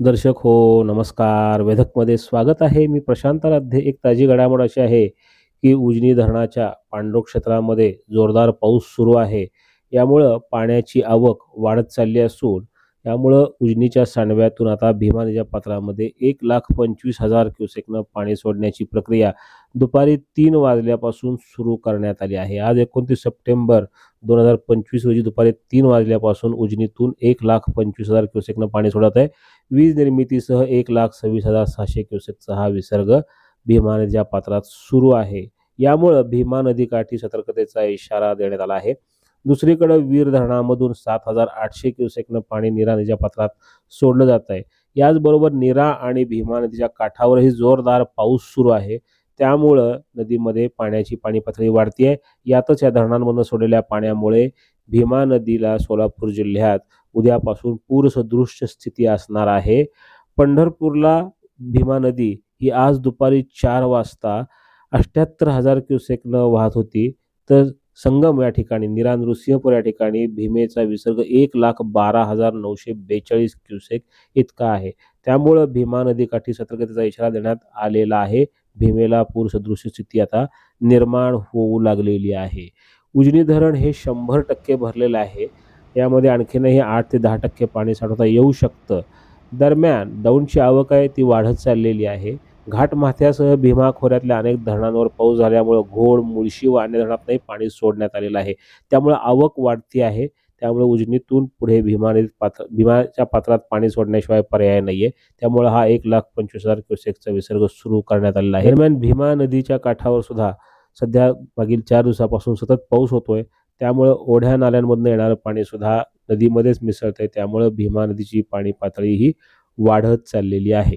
दर्शक हो नमस्कार. वेधकमध्ये स्वागत आहे. मी प्रशांत राध्ये एक ताजी घडामोड अशी आहे की उजनी धरणाच्या पांडव क्षेत्रामध्ये जोरदार पाऊस सुरू आहे. यामुळं पाण्याची आवक वाढत चालली असून यामुळं उजनीच्या सांडव्यातून आता भीमा नदीच्या पात्रामध्ये एक लाख पंचवीस हजार क्युसेकनं पाणी सोडण्याची प्रक्रिया दुपारी तीन वाजल्यापासून सुरू करण्यात आली आहे. आज एकोणतीस सप्टेंबर दोन हजार पंचवीस रोजी दुपारी तीन वाजल्यापासून उजनीतून एक लाख पंचवीस हजार क्युसेकनं पाणी सोडत आहे. वीज निर्मितीसह एक लाख सव्वीस हजार सहाशे क्युसेकचा हा विसर्ग भीमा नदीच्या पात्रात सुरू आहे. यामुळं भीमा नदीकाठी सतर्कतेचा इशारा देण्यात आला आहे. दुसरीकडे वीर धरणामधून सात हजार आठशे क्युसेकनं पाणी नीरा नदीच्या पात्रात सोडलं जात आहे. याचबरोबर नीरा आणि भीमा नदीच्या काठावरही जोरदार पाऊस सुरू आहे. त्यामुळं नदीमध्ये पाण्याची पाणी पातळी वाढती आहे यातच या धरणांमधून सोडलेल्या पाण्यामुळे भीमा नदीला सोलापूर जिल्ह्यात उद्यापासून पूरसदृश्य स्थिती असणार आहे. पंढरपूरला भीमा नदी ही आज दुपारी चार वाजता अठ्ठ्याहत्तर हजार क्युसेकनं वाहत होती. तर संगम या ठिकाणी निरा नृसिंहपूर या ठिकाणी भीमेचा विसर्ग एक लाख बारा हजार नऊशे बेचाळीस क्युसेक इतका आहे. त्यामुळं भीमा नदीकाठी सतर्कतेचा इशारा देण्यात आलेला आहे. भीमेला पूरसदृश्य स्थिती आता निर्माण होऊ लागलेली आहे. उजनी धरण हे शंभर टक्के भरलेलं आहे. यामध्ये आणखीनही आठ ते दहा टक्के पाणी साठवता येऊ शकतं. दरम्यान दौंडची आवक आहे ती वाढत चाललेली आहे. घाटमाथ्यासह भीमा खोऱ्यातल्या अनेक धरणांवर पाऊस झाल्यामुळं घोड मुळशी व अन्य धरणातही पाणी सोडण्यात आलेलं आहे. त्यामुळे आवक वाढती आहे. त्यामुळे उजनीतून पुढे भीमा नदीत पात्र भीमाच्या पात्रात पाणी सोडण्याशिवाय पर्याय नाहीये. त्यामुळे हा एक लाख पंचवीस हजार क्युसेकचा विसर्ग सुरू करण्यात आलेला आहे. दरम्यान भीमा नदीच्या काठावर सुद्धा सध्या मागील चार दिवसापासून सतत पाऊस होतोय. त्यामुळं ओढ्या नाल्यांमधून येणारं पाणी सुद्धा नदीमध्येच मिसळतंय. त्यामुळं भीमा नदीची पाणी पातळी ही वाढत चाललेली आहे.